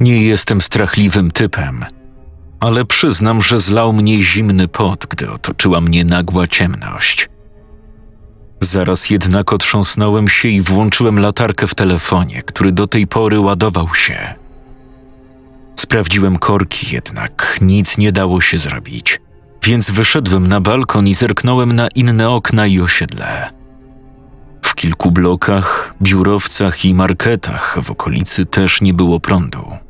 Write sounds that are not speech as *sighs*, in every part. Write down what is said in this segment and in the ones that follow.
Nie jestem strachliwym typem, ale przyznam, że zlał mnie zimny pot, gdy otoczyła mnie nagła ciemność. Zaraz jednak otrząsnąłem się i włączyłem latarkę w telefonie, który do tej pory ładował się. Sprawdziłem korki, jednak nic nie dało się zrobić, więc wyszedłem na balkon i zerknąłem na inne okna i osiedle. W kilku blokach, biurowcach i marketach w okolicy też nie było prądu.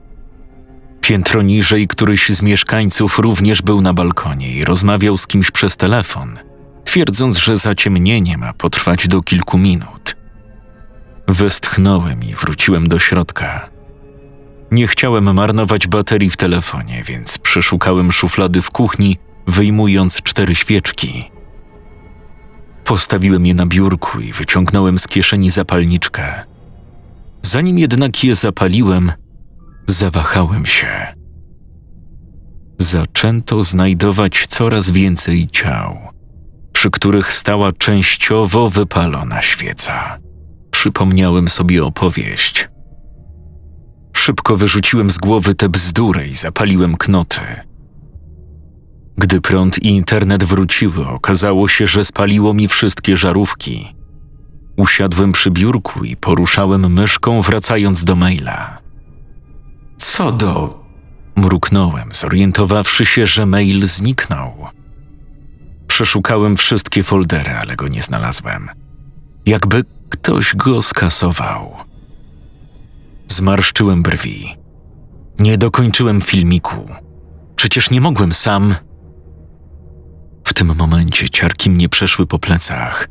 Piętro niżej któryś z mieszkańców również był na balkonie i rozmawiał z kimś przez telefon, twierdząc, że zaciemnienie ma potrwać do kilku minut. Westchnąłem i wróciłem do środka. Nie chciałem marnować baterii w telefonie, więc przeszukałem szuflady w kuchni, wyjmując cztery świeczki. Postawiłem je na biurku i wyciągnąłem z kieszeni zapalniczkę. Zanim jednak je zapaliłem, zawahałem się. Zaczęto znajdować coraz więcej ciał, przy których stała częściowo wypalona świeca. Przypomniałem sobie opowieść. Szybko wyrzuciłem z głowy tę bzdurę i zapaliłem knoty. Gdy prąd i internet wróciły, okazało się, że spaliło mi wszystkie żarówki. Usiadłem przy biurku i poruszałem myszką, wracając do maila. Co do. Mruknąłem, zorientowawszy się, że mail zniknął. Przeszukałem wszystkie foldery, ale go nie znalazłem. Jakby ktoś go skasował. Zmarszczyłem brwi. Nie dokończyłem filmiku. Przecież nie mogłem sam. W tym momencie ciarki mnie przeszły po plecach,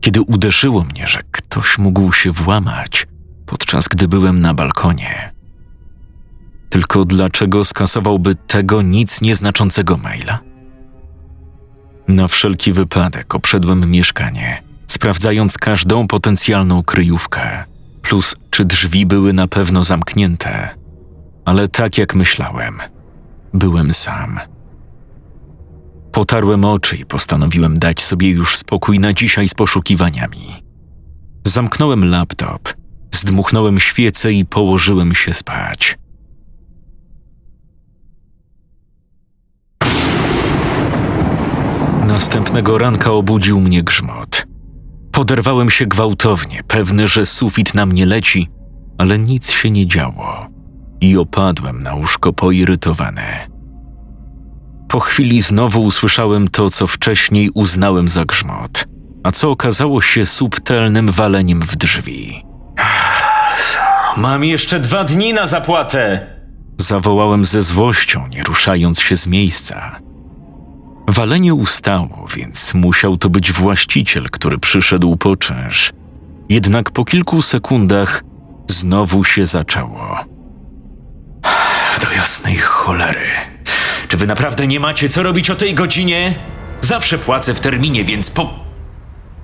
kiedy uderzyło mnie, że ktoś mógł się włamać, podczas gdy byłem na balkonie. Tylko dlaczego skasowałby tego nic nieznaczącego maila? Na wszelki wypadek obszedłem mieszkanie, sprawdzając każdą potencjalną kryjówkę, plus czy drzwi były na pewno zamknięte. Ale tak jak myślałem, byłem sam. Potarłem oczy i postanowiłem dać sobie już spokój na dzisiaj z poszukiwaniami. Zamknąłem laptop, zdmuchnąłem świecę i położyłem się spać. Następnego ranka obudził mnie grzmot. Poderwałem się gwałtownie, pewny, że sufit na mnie leci, ale nic się nie działo i opadłem na łóżko poirytowany. Po chwili znowu usłyszałem to, co wcześniej uznałem za grzmot, a co okazało się subtelnym waleniem w drzwi. Mam jeszcze dwa dni na zapłatę! Zawołałem ze złością, nie ruszając się z miejsca. Walenie ustało, więc musiał to być właściciel, który przyszedł po czynsz. Jednak po kilku sekundach znowu się zaczęło. Do jasnej cholery. Czy wy naprawdę nie macie co robić o tej godzinie? Zawsze płacę w terminie, więc po...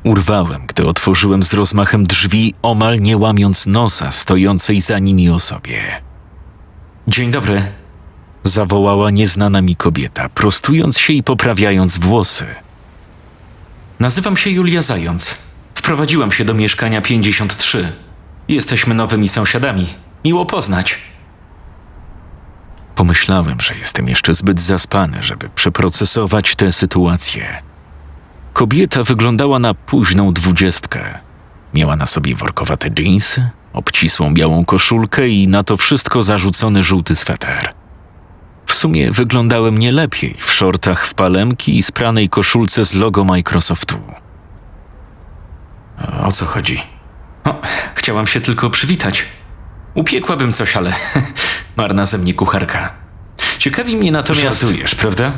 Urwałem, gdy otworzyłem z rozmachem drzwi, omal nie łamiąc nosa stojącej za nimi osobie. Dzień dobry. Zawołała nieznana mi kobieta, prostując się i poprawiając włosy. Nazywam się Julia Zając. Wprowadziłam się do mieszkania 53. Jesteśmy nowymi sąsiadami. Miło poznać. Pomyślałem, że jestem jeszcze zbyt zaspany, żeby przeprocesować tę sytuację. Kobieta wyglądała na późną dwudziestkę. Miała na sobie workowate dżinsy, obcisłą białą koszulkę i na to wszystko zarzucony żółty sweter. W sumie wyglądałem nie lepiej w shortach w palemki i spranej koszulce z logo Microsoftu. O co chodzi? O, chciałam się tylko przywitać. Upiekłabym coś, ale *laughs* marna ze mnie kucharka. Ciekawi mnie natomiast... Żartujesz, prawda?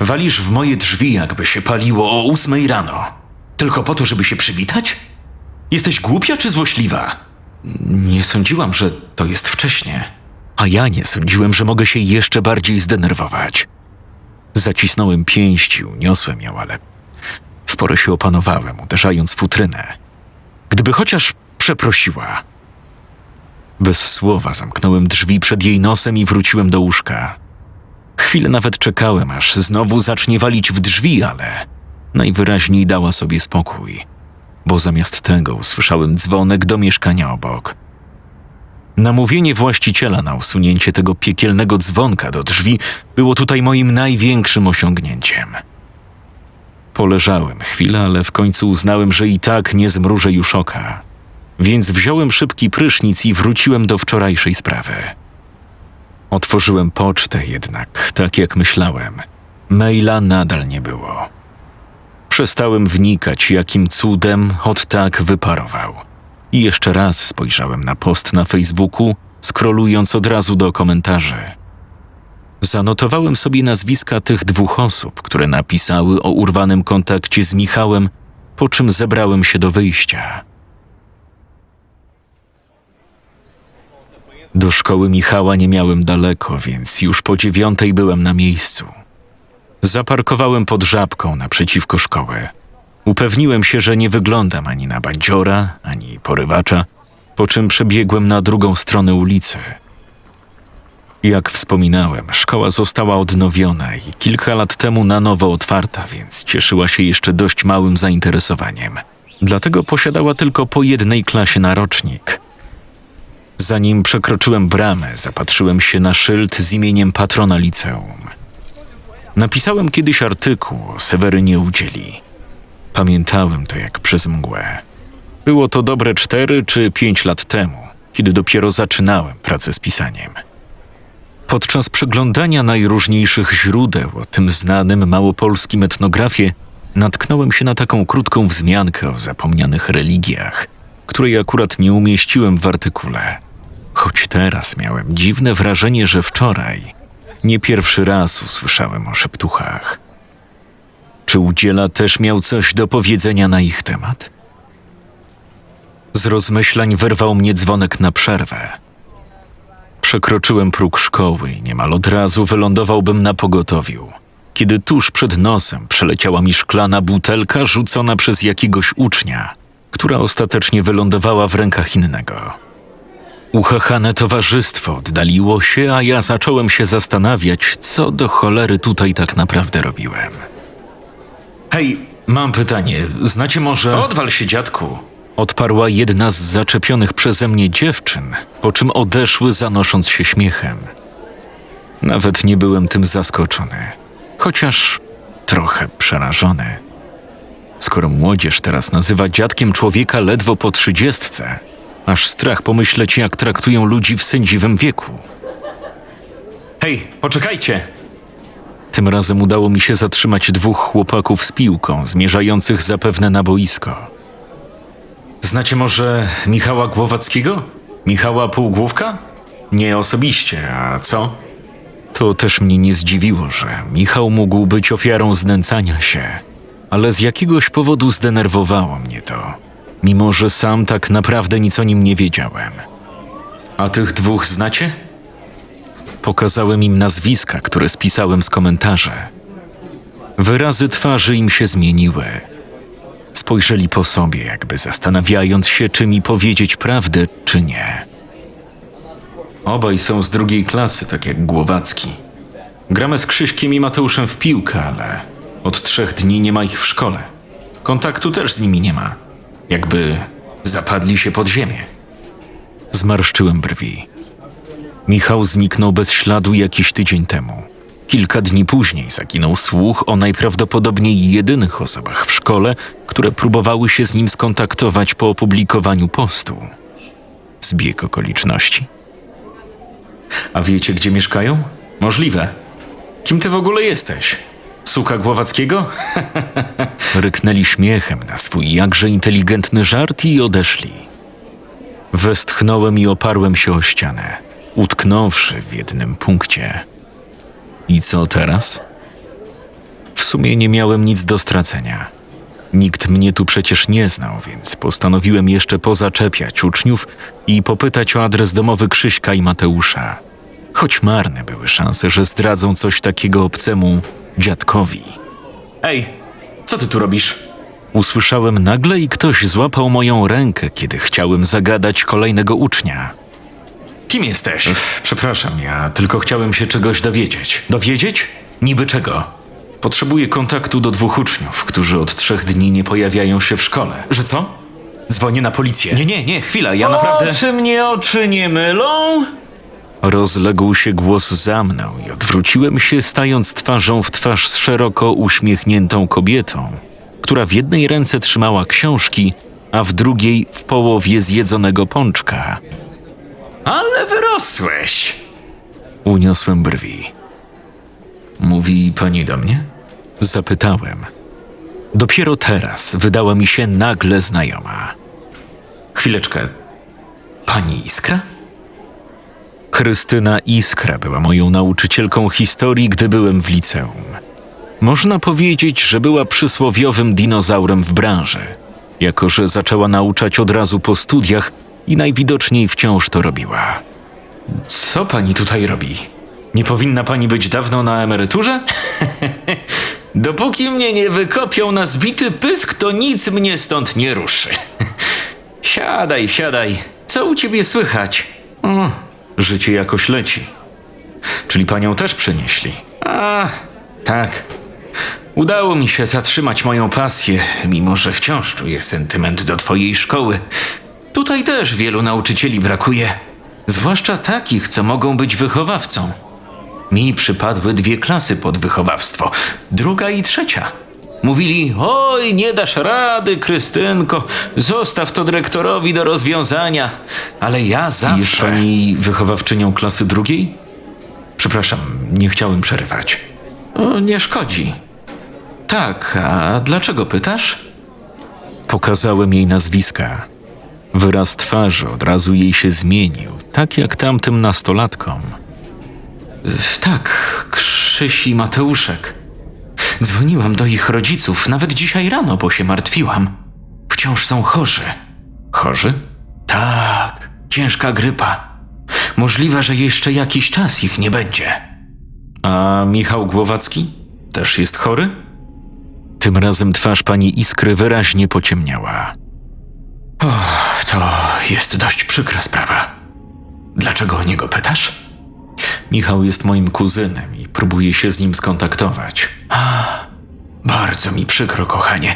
Walisz w moje drzwi, jakby się paliło o ósmej rano. Tylko po to, żeby się przywitać? Jesteś głupia czy złośliwa? Nie sądziłam, że to jest wcześnie. A ja nie sądziłem, że mogę się jeszcze bardziej zdenerwować. Zacisnąłem pięści, uniosłem ją, ale w porę się opanowałem, uderzając w futrynę. Gdyby chociaż przeprosiła. Bez słowa zamknąłem drzwi przed jej nosem i wróciłem do łóżka. Chwilę nawet czekałem, aż znowu zacznie walić w drzwi, ale najwyraźniej dała sobie spokój, bo zamiast tego usłyszałem dzwonek do mieszkania obok. Namówienie właściciela na usunięcie tego piekielnego dzwonka do drzwi było tutaj moim największym osiągnięciem. Poleżałem chwilę, ale w końcu uznałem, że i tak nie zmrużę już oka. Więc wziąłem szybki prysznic i wróciłem do wczorajszej sprawy. Otworzyłem pocztę jednak, tak jak myślałem. Maila nadal nie było. Przestałem wnikać, jakim cudem od tak wyparował. I jeszcze raz spojrzałem na post na Facebooku, skrolując od razu do komentarzy. Zanotowałem sobie nazwiska tych dwóch osób, które napisały o urwanym kontakcie z Michałem, po czym zebrałem się do wyjścia. Do szkoły Michała nie miałem daleko, więc już po dziewiątej byłem na miejscu. Zaparkowałem pod żabką naprzeciwko szkoły. Upewniłem się, że nie wyglądam ani na bandziora, ani porywacza, po czym przebiegłem na drugą stronę ulicy. Jak wspominałem, szkoła została odnowiona i kilka lat temu na nowo otwarta, więc cieszyła się jeszcze dość małym zainteresowaniem. Dlatego posiadała tylko po jednej klasie na rocznik. Zanim przekroczyłem bramę, zapatrzyłem się na szyld z imieniem patrona liceum. Napisałem kiedyś artykuł o Sewerynie Udzieli. Pamiętałem to jak przez mgłę. Było to dobre cztery czy pięć lat temu, kiedy dopiero zaczynałem pracę z pisaniem. Podczas przeglądania najróżniejszych źródeł o tym znanym małopolskim etnografie natknąłem się na taką krótką wzmiankę o zapomnianych religiach, której akurat nie umieściłem w artykule. Choć teraz miałem dziwne wrażenie, że wczoraj nie pierwszy raz usłyszałem o szeptuchach. Czy udziela też miał coś do powiedzenia na ich temat? Z rozmyślań wyrwał mnie dzwonek na przerwę. Przekroczyłem próg szkoły i niemal od razu wylądowałbym na pogotowiu, kiedy tuż przed nosem przeleciała mi szklana butelka rzucona przez jakiegoś ucznia, która ostatecznie wylądowała w rękach innego. Uchachane towarzystwo oddaliło się, a ja zacząłem się zastanawiać, co do cholery tutaj tak naprawdę robiłem. Hej, mam pytanie. Znacie może. Odwal się, dziadku. Odparła jedna z zaczepionych przeze mnie dziewczyn, po czym odeszły, zanosząc się śmiechem. Nawet nie byłem tym zaskoczony, chociaż trochę przerażony. Skoro młodzież teraz nazywa dziadkiem człowieka ledwo po trzydziestce, aż strach pomyśleć, jak traktują ludzi w sędziwym wieku. Hej, poczekajcie. Tym razem udało mi się zatrzymać dwóch chłopaków z piłką, zmierzających zapewne na boisko. Znacie może Michała Głowackiego? Michała Półgłówka? Nie osobiście, a co? To też mnie nie zdziwiło, że Michał mógł być ofiarą znęcania się, ale z jakiegoś powodu zdenerwowało mnie to, mimo że sam tak naprawdę nic o nim nie wiedziałem. A tych dwóch znacie? Pokazałem im nazwiska, które spisałem z komentarzy. Wyrazy twarzy im się zmieniły. Spojrzeli po sobie, jakby zastanawiając się, czy mi powiedzieć prawdę, czy nie. Obaj są z drugiej klasy, tak jak Głowacki. Gramy z Krzyśkiem i Mateuszem w piłkę, ale od trzech dni nie ma ich w szkole. Kontaktu też z nimi nie ma. Jakby zapadli się pod ziemię. Zmarszczyłem brwi. Michał zniknął bez śladu jakiś tydzień temu. Kilka dni później zaginął słuch o najprawdopodobniej jedynych osobach w szkole, które próbowały się z nim skontaktować po opublikowaniu postu. Zbieg okoliczności. A wiecie, gdzie mieszkają? Możliwe. Kim ty w ogóle jesteś? Suka Głowackiego? *laughs* Ryknęli śmiechem na swój jakże inteligentny żart i odeszli. Westchnąłem i oparłem się o ścianę, utknąwszy w jednym punkcie. I co teraz? W sumie nie miałem nic do stracenia. Nikt mnie tu przecież nie znał, więc postanowiłem jeszcze pozaczepiać uczniów i popytać o adres domowy Krzyśka i Mateusza. Choć marne były szanse, że zdradzą coś takiego obcemu dziadkowi. Ej, co ty tu robisz? Usłyszałem nagle i ktoś złapał moją rękę, kiedy chciałem zagadać kolejnego ucznia. Kim jesteś? Przepraszam, ja tylko chciałem się czegoś dowiedzieć. Dowiedzieć? Niby czego? Potrzebuję kontaktu do dwóch uczniów, którzy od trzech dni nie pojawiają się w szkole. Że co? Dzwonię na policję. Nie, nie, nie, chwila, ja naprawdę... Czy mnie oczy nie mylą? Rozległ się głos za mną i odwróciłem się, stając twarzą w twarz z szeroko uśmiechniętą kobietą, która w jednej ręce trzymała książki, a w drugiej w połowie zjedzonego pączka. Ale wyrosłeś. Uniosłem brwi. Mówi pani do mnie? Zapytałem. Dopiero teraz wydała mi się nagle znajoma. Chwileczkę. Pani Iskra? Krystyna Iskra była moją nauczycielką historii, gdy byłem w liceum. Można powiedzieć, że była przysłowiowym dinozaurem w branży, jako że zaczęła nauczać od razu po studiach i najwidoczniej wciąż to robiła. Co pani tutaj robi? Nie powinna pani być dawno na emeryturze? *laughs* Dopóki mnie nie wykopią na zbity pysk, to nic mnie stąd nie ruszy. *laughs* siadaj, siadaj. Co u ciebie słychać? O, życie jakoś leci. Czyli panią też przynieśli? A, tak. Udało mi się zatrzymać moją pasję, mimo że wciąż czuję sentyment do twojej szkoły. Tutaj też wielu nauczycieli brakuje, zwłaszcza takich, co mogą być wychowawcą. Mi przypadły dwie klasy pod wychowawstwo, druga i trzecia. Mówili: Oj, nie dasz rady, Krystynko, zostaw to dyrektorowi do rozwiązania. Ale ja zawsze. Jest pani wychowawczynią klasy drugiej? Przepraszam, nie chciałem przerywać. O, nie szkodzi. Tak, a dlaczego pytasz? Pokazałem jej nazwiska. Wyraz twarzy od razu jej się zmienił, tak jak tamtym nastolatkom. Tak, Krzyś i Mateuszek. Dzwoniłam do ich rodziców nawet dzisiaj rano, bo się martwiłam. Wciąż są chorzy. Chorzy? Tak, ciężka grypa. Możliwe, że jeszcze jakiś czas ich nie będzie. A Michał Głowacki też jest chory? Tym razem twarz pani Iskry wyraźnie pociemniała. To jest dość przykra sprawa. Dlaczego o niego pytasz? Michał jest moim kuzynem i próbuję się z nim skontaktować. A, bardzo mi przykro, kochanie.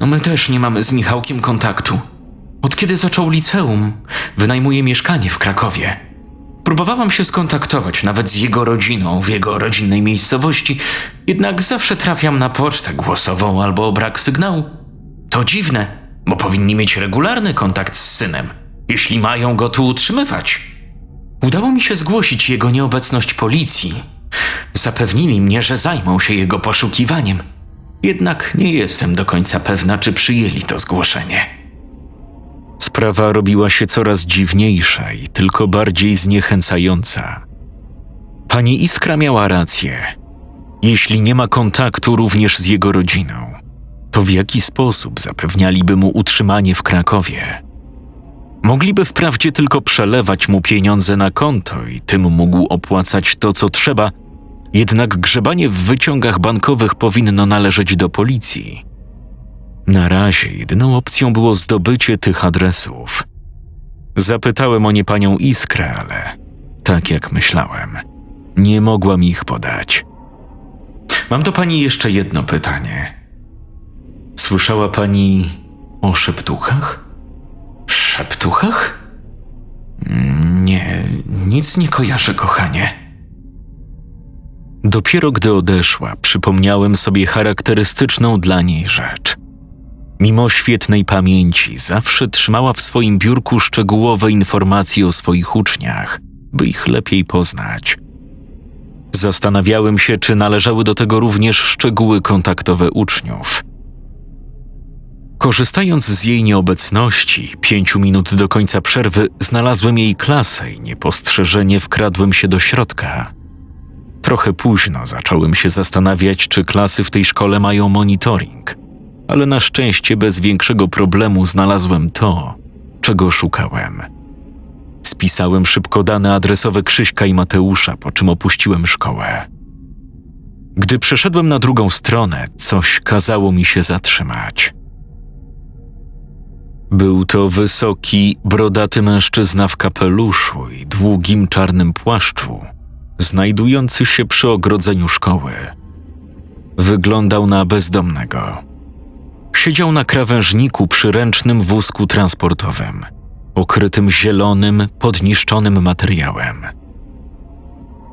No my też nie mamy z Michałkiem kontaktu. Od kiedy zaczął liceum, wynajmuje mieszkanie w Krakowie. Próbowałam się skontaktować nawet z jego rodziną w jego rodzinnej miejscowości, jednak zawsze trafiam na pocztę głosową albo brak sygnału. To dziwne, bo powinni mieć regularny kontakt z synem, jeśli mają go tu utrzymywać. Udało mi się zgłosić jego nieobecność policji. Zapewnili mnie, że zajmą się jego poszukiwaniem. Jednak nie jestem do końca pewna, czy przyjęli to zgłoszenie. Sprawa robiła się coraz dziwniejsza i tylko bardziej zniechęcająca. Pani Iskra miała rację. Jeśli nie ma kontaktu również z jego rodziną, to w jaki sposób zapewnialiby mu utrzymanie w Krakowie? Mogliby wprawdzie tylko przelewać mu pieniądze na konto i tym mógł opłacać to, co trzeba, jednak grzebanie w wyciągach bankowych powinno należeć do policji. Na razie jedyną opcją było zdobycie tych adresów. Zapytałem o nie panią Iskrę, ale tak jak myślałem, nie mogła mi ich podać. Mam do pani jeszcze jedno pytanie. Słyszała pani o szeptuchach? Szeptuchach? Nie, nic nie kojarzę, kochanie. Dopiero gdy odeszła, przypomniałem sobie charakterystyczną dla niej rzecz. Mimo świetnej pamięci, zawsze trzymała w swoim biurku szczegółowe informacje o swoich uczniach, by ich lepiej poznać. Zastanawiałem się, czy należały do tego również szczegóły kontaktowe uczniów. Korzystając z jej nieobecności, pięciu minut do końca przerwy, znalazłem jej klasę i niepostrzeżenie wkradłem się do środka. Trochę późno zacząłem się zastanawiać, czy klasy w tej szkole mają monitoring, ale na szczęście bez większego problemu znalazłem to, czego szukałem. Spisałem szybko dane adresowe Krzyśka i Mateusza, po czym opuściłem szkołę. Gdy przeszedłem na drugą stronę, coś kazało mi się zatrzymać. Był to wysoki, brodaty mężczyzna w kapeluszu i długim czarnym płaszczu, znajdujący się przy ogrodzeniu szkoły. Wyglądał na bezdomnego. Siedział na krawężniku przy ręcznym wózku transportowym, okrytym zielonym, podniszczonym materiałem.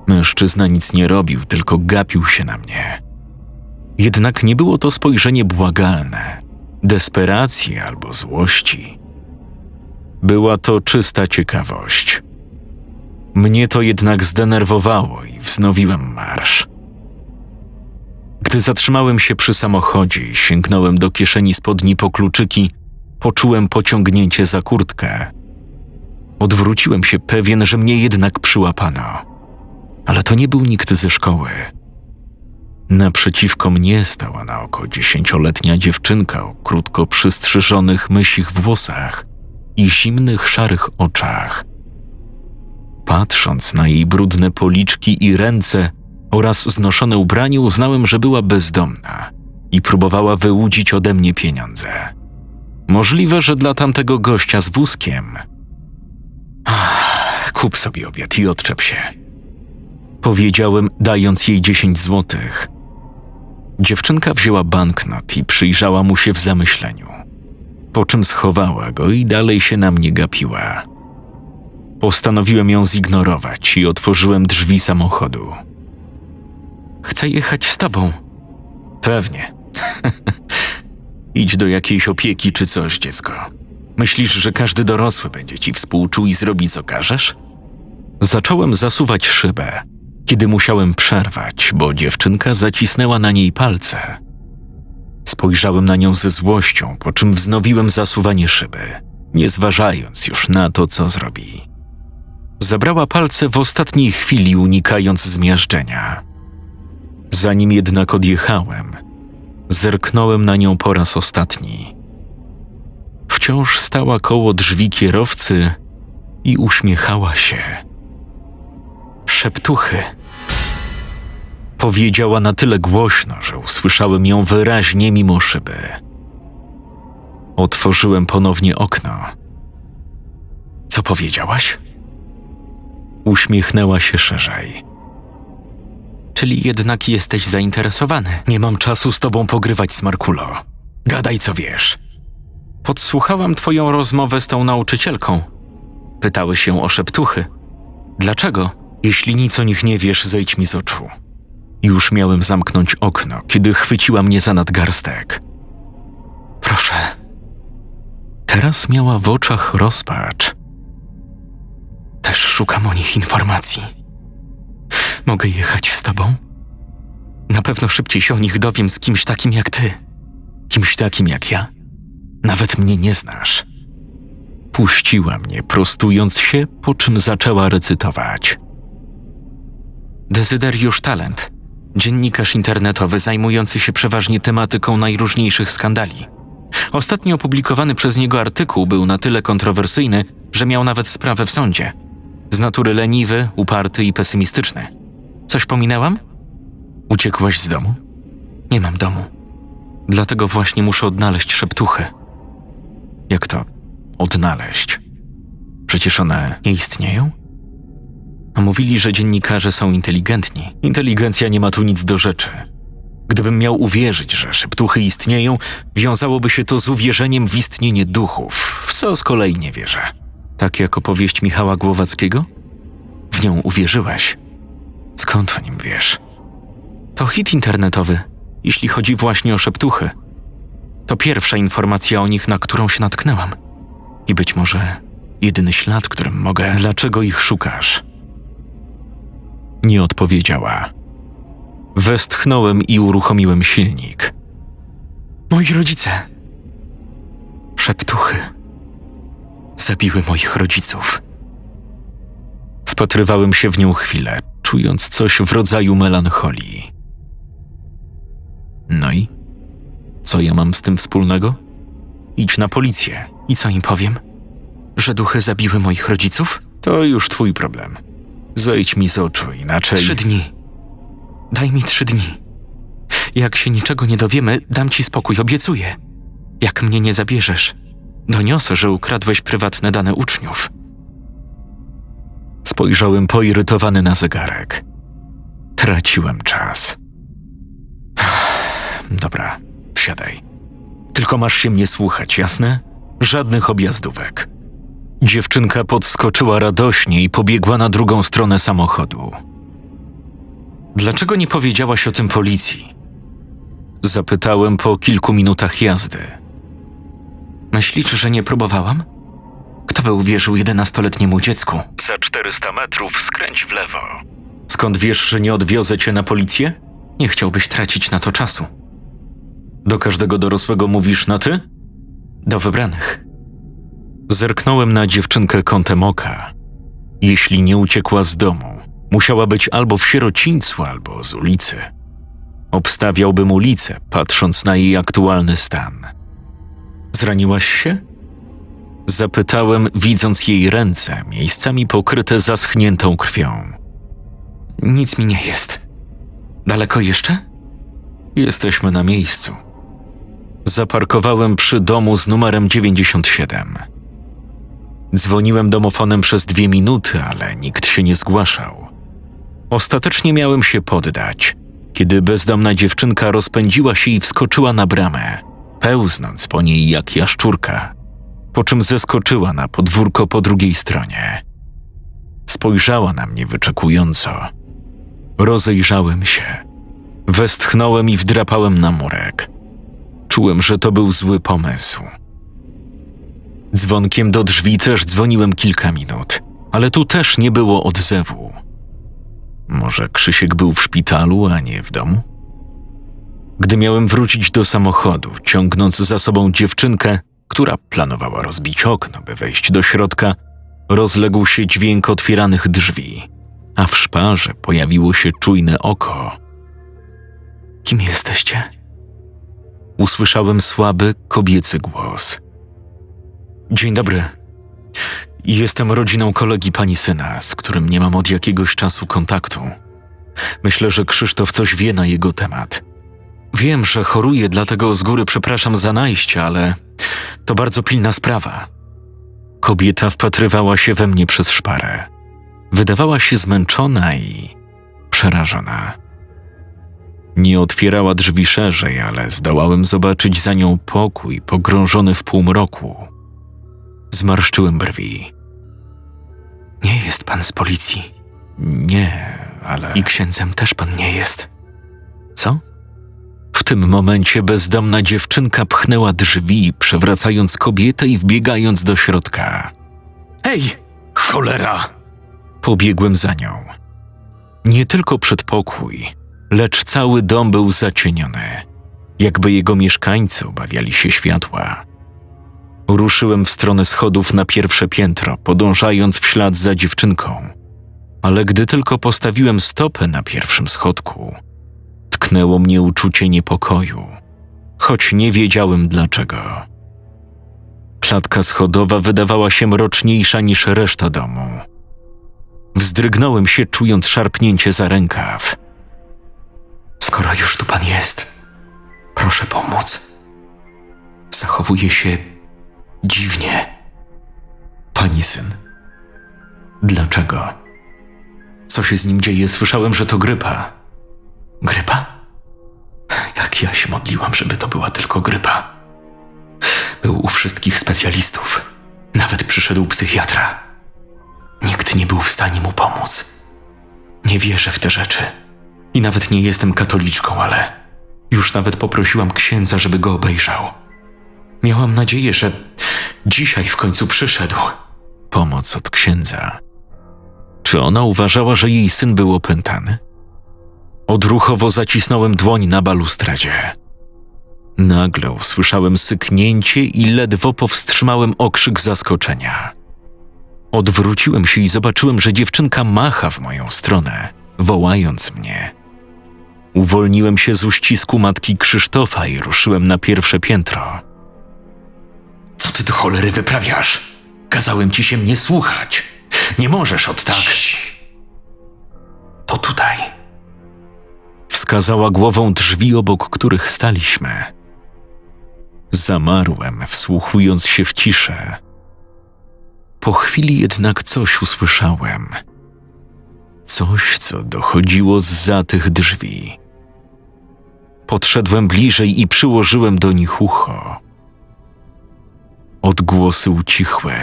Mężczyzna nic nie robił, tylko gapił się na mnie. Jednak nie było to spojrzenie błagalne, desperacji albo złości. Była to czysta ciekawość. Mnie to jednak zdenerwowało i wznowiłem marsz. Gdy zatrzymałem się przy samochodzie i sięgnąłem do kieszeni spodni po kluczyki, poczułem pociągnięcie za kurtkę. Odwróciłem się pewien, że mnie jednak przyłapano. Ale to nie był nikt ze szkoły. Naprzeciwko mnie stała na oko dziesięcioletnia dziewczynka o krótko przystrzyżonych mysich włosach i zimnych szarych oczach. Patrząc na jej brudne policzki i ręce oraz znoszone ubranie, uznałem, że była bezdomna i próbowała wyłudzić ode mnie pieniądze. Możliwe, że dla tamtego gościa z wózkiem. Ach, kup sobie obiad i odczep się. Powiedziałem, dając jej dziesięć złotych. Dziewczynka wzięła banknot i przyjrzała mu się w zamyśleniu, po czym schowała go i dalej się na mnie gapiła. Postanowiłem ją zignorować i otworzyłem drzwi samochodu. Chcę jechać z tobą. Pewnie. *laughs* Idź do jakiejś opieki czy coś, dziecko. Myślisz, że każdy dorosły będzie ci współczuł i zrobi co każesz? Zacząłem zasuwać szybę, kiedy musiałem przerwać, bo dziewczynka zacisnęła na niej palce. Spojrzałem na nią ze złością, po czym wznowiłem zasuwanie szyby, nie zważając już na to, co zrobi. Zabrała palce w ostatniej chwili, unikając zmiażdżenia. Zanim jednak odjechałem, zerknąłem na nią po raz ostatni. Wciąż stała koło drzwi kierowcy i uśmiechała się. Szeptuchy. Powiedziała na tyle głośno, że usłyszałem ją wyraźnie mimo szyby. Otworzyłem ponownie okno. Co powiedziałaś? Uśmiechnęła się szerzej. Czyli jednak jesteś zainteresowany. Nie mam czasu z tobą pogrywać, Smarkulo. Gadaj, co wiesz. Podsłuchałam twoją rozmowę z tą nauczycielką. Pytałeś się o szeptuchy. Dlaczego? Jeśli nic o nich nie wiesz, zejdź mi z oczu. Już miałem zamknąć okno, kiedy chwyciła mnie za nadgarstek. Proszę. Teraz miała w oczach rozpacz. Też szukam o nich informacji. Mogę jechać z tobą? Na pewno szybciej się o nich dowiem z kimś takim jak ty. Kimś takim jak ja. Nawet mnie nie znasz. Puściła mnie, prostując się, po czym zaczęła recytować. Dezyderiusz Talent, dziennikarz internetowy zajmujący się przeważnie tematyką najróżniejszych skandali. Ostatnio opublikowany przez niego artykuł był na tyle kontrowersyjny, że miał nawet sprawę w sądzie. Z natury leniwy, uparty i pesymistyczny. Coś pominęłam? Uciekłaś z domu? Nie mam domu. Dlatego właśnie muszę odnaleźć szeptuchy. Jak to odnaleźć? Przecież one nie istnieją? Mówili, że dziennikarze są inteligentni. Inteligencja nie ma tu nic do rzeczy. Gdybym miał uwierzyć, że szeptuchy istnieją, wiązałoby się to z uwierzeniem w istnienie duchów, w co z kolei nie wierzę. Tak jak opowieść Michała Głowackiego? W nią uwierzyłeś. Skąd o nim wiesz? To hit internetowy, jeśli chodzi właśnie o szeptuchy. To pierwsza informacja o nich, na którą się natknęłam. I być może jedyny ślad, którym mogę. Dlaczego ich szukasz? Nie odpowiedziała. Westchnąłem i uruchomiłem silnik. Moi rodzice. Szeptuchy. Zabiły moich rodziców. Wpatrywałem się w nią chwilę, czując coś w rodzaju melancholii. No i? Co ja mam z tym wspólnego? Idź na policję. I co im powiem? Że duchy zabiły moich rodziców? To już twój problem. Zejdź mi z oczu, inaczej. Trzy dni. Daj mi trzy dni. Jak się niczego nie dowiemy, dam ci spokój, obiecuję. Jak mnie nie zabierzesz, doniosę, że ukradłeś prywatne dane uczniów. Spojrzałem poirytowany na zegarek. Traciłem czas. *sighs* Dobra, wsiadaj. Tylko masz się mnie słuchać, jasne? Żadnych objazdówek. Dziewczynka podskoczyła radośnie i pobiegła na drugą stronę samochodu. Dlaczego nie powiedziałaś o tym policji? Zapytałem po kilku minutach jazdy. Myślisz, że nie próbowałam? Kto by uwierzył jedenastoletniemu dziecku? Za 400 metrów skręć w lewo. Skąd wiesz, że nie odwiozę cię na policję? Nie chciałbyś tracić na to czasu. Do każdego dorosłego mówisz na ty? Do wybranych. Zerknąłem na dziewczynkę kątem oka. Jeśli nie uciekła z domu, musiała być albo w sierocińcu, albo z ulicy. Obstawiałbym ulicę, patrząc na jej aktualny stan. Zraniłaś się? Zapytałem, widząc jej ręce, miejscami pokryte zaschniętą krwią. Nic mi nie jest. Daleko jeszcze? Jesteśmy na miejscu. Zaparkowałem przy domu z numerem 97. Dzwoniłem domofonem przez dwie minuty, ale nikt się nie zgłaszał. Ostatecznie miałem się poddać, kiedy bezdomna dziewczynka rozpędziła się i wskoczyła na bramę, pełznąc po niej jak jaszczurka, po czym zeskoczyła na podwórko po drugiej stronie. Spojrzała na mnie wyczekująco. Rozejrzałem się. Westchnąłem i wdrapałem na murek. Czułem, że to był zły pomysł. Dzwonkiem do drzwi też dzwoniłem kilka minut, ale tu też nie było odzewu. Może Krzysiek był w szpitalu, a nie w domu? Gdy miałem wrócić do samochodu, ciągnąc za sobą dziewczynkę, która planowała rozbić okno, by wejść do środka, rozległ się dźwięk otwieranych drzwi, a w szparze pojawiło się czujne oko. Kim jesteście? Usłyszałem słaby, kobiecy głos. Dzień dobry. Jestem rodziną kolegi pani syna, z którym nie mam od jakiegoś czasu kontaktu. Myślę, że Krzysztof coś wie na jego temat. Wiem, że choruje, dlatego z góry przepraszam za najście, ale to bardzo pilna sprawa. Kobieta wpatrywała się we mnie przez szparę. Wydawała się zmęczona i przerażona. Nie otwierała drzwi szerzej, ale zdołałem zobaczyć za nią pokój pogrążony w półmroku. Zmarszczyłem brwi. Nie jest pan z policji. Nie, ale. I księdzem też pan nie jest. Co? W tym momencie bezdomna dziewczynka pchnęła drzwi, przewracając kobietę i wbiegając do środka. Ej, cholera! Pobiegłem za nią. Nie tylko przedpokój, lecz cały dom był zacieniony, jakby jego mieszkańcy obawiali się światła. Ruszyłem w stronę schodów na pierwsze piętro, podążając w ślad za dziewczynką. Ale gdy tylko postawiłem stopę na pierwszym schodku, tknęło mnie uczucie niepokoju, choć nie wiedziałem dlaczego. Klatka schodowa wydawała się mroczniejsza niż reszta domu. Wzdrygnąłem się, czując szarpnięcie za rękaw. Skoro już tu pan jest, proszę pomóc. Zachowuje się dziwnie. Pani syn. Dlaczego? Co się z nim dzieje? Słyszałem, że to grypa. Grypa? Jak ja się modliłam, żeby to była tylko grypa. Był u wszystkich specjalistów. Nawet przyszedł psychiatra. Nikt nie był w stanie mu pomóc. Nie wierzę w te rzeczy. I nawet nie jestem katoliczką, ale już nawet poprosiłam księdza, żeby go obejrzał. Miałam nadzieję, że dzisiaj w końcu przyszedł. Pomoc od księdza. Czy ona uważała, że jej syn był opętany? Odruchowo zacisnąłem dłoń na balustradzie. Nagle usłyszałem syknięcie i ledwo powstrzymałem okrzyk zaskoczenia. Odwróciłem się i zobaczyłem, że dziewczynka macha w moją stronę, wołając mnie. Uwolniłem się z uścisku matki Krzysztofa i ruszyłem na pierwsze piętro. Co ty do cholery wyprawiasz? Kazałem ci się mnie słuchać. Nie możesz od tak. To tutaj. Wskazała głową drzwi, obok których staliśmy. Zamarłem, wsłuchując się w ciszę. Po chwili jednak coś usłyszałem. Coś, co dochodziło zza tych drzwi. Podszedłem bliżej i przyłożyłem do nich ucho. Odgłosy ucichły.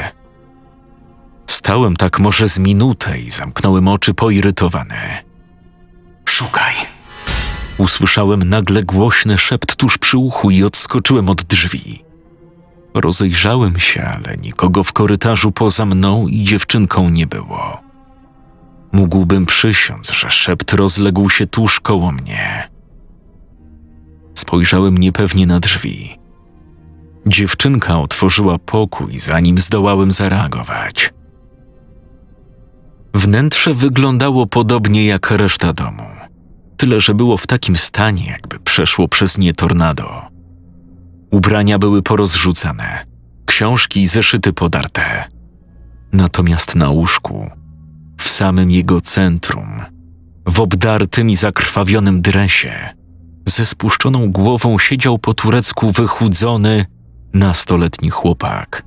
Stałem tak może z minutę i zamknąłem oczy poirytowany. Szukaj! Usłyszałem nagle głośny szept tuż przy uchu i odskoczyłem od drzwi. Rozejrzałem się, ale nikogo w korytarzu poza mną i dziewczynką nie było. Mógłbym przysiąc, że szept rozległ się tuż koło mnie. Spojrzałem niepewnie na drzwi. Dziewczynka otworzyła pokój, zanim zdołałem zareagować. Wnętrze wyglądało podobnie jak reszta domu, tyle że było w takim stanie, jakby przeszło przez nie tornado. Ubrania były porozrzucane, książki i zeszyty podarte. Natomiast na łóżku, w samym jego centrum, w obdartym i zakrwawionym dresie, ze spuszczoną głową siedział po turecku wychudzony, nastoletni chłopak.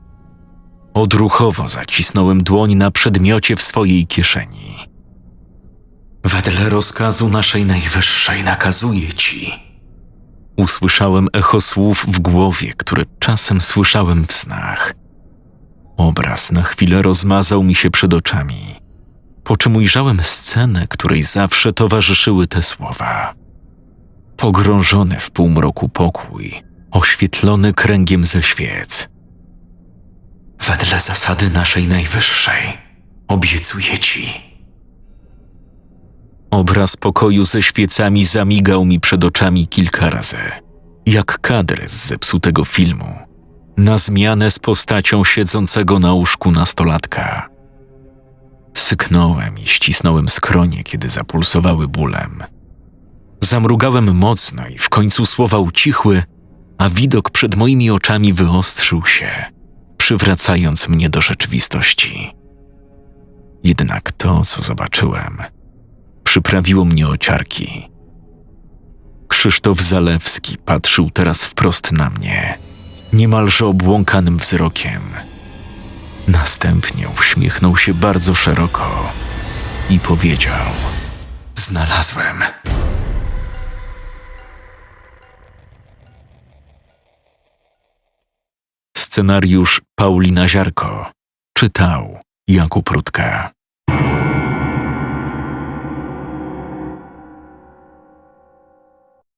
Odruchowo zacisnąłem dłoń na przedmiocie w swojej kieszeni. Wedle rozkazu naszej najwyższej nakazuję ci. Usłyszałem echo słów w głowie, które czasem słyszałem w snach. Obraz na chwilę rozmazał mi się przed oczami, po czym ujrzałem scenę, której zawsze towarzyszyły te słowa. Pogrążony w półmroku pokój, oświetlony kręgiem ze świec. Wedle zasady naszej najwyższej, obiecuję ci. Obraz pokoju ze świecami zamigał mi przed oczami kilka razy, jak kadr z zepsutego filmu, na zmianę z postacią siedzącego na łóżku nastolatka. Syknąłem i ścisnąłem skronie, kiedy zapulsowały bólem. Zamrugałem mocno i w końcu słowa ucichły, a widok przed moimi oczami wyostrzył się, przywracając mnie do rzeczywistości. Jednak to, co zobaczyłem, przyprawiło mnie o ciarki. Krzysztof Zalewski patrzył teraz wprost na mnie, niemalże obłąkanym wzrokiem. Następnie uśmiechnął się bardzo szeroko i powiedział: Znalazłem. Scenariusz Paulina Ziarko. Czytał Jakub Rutka.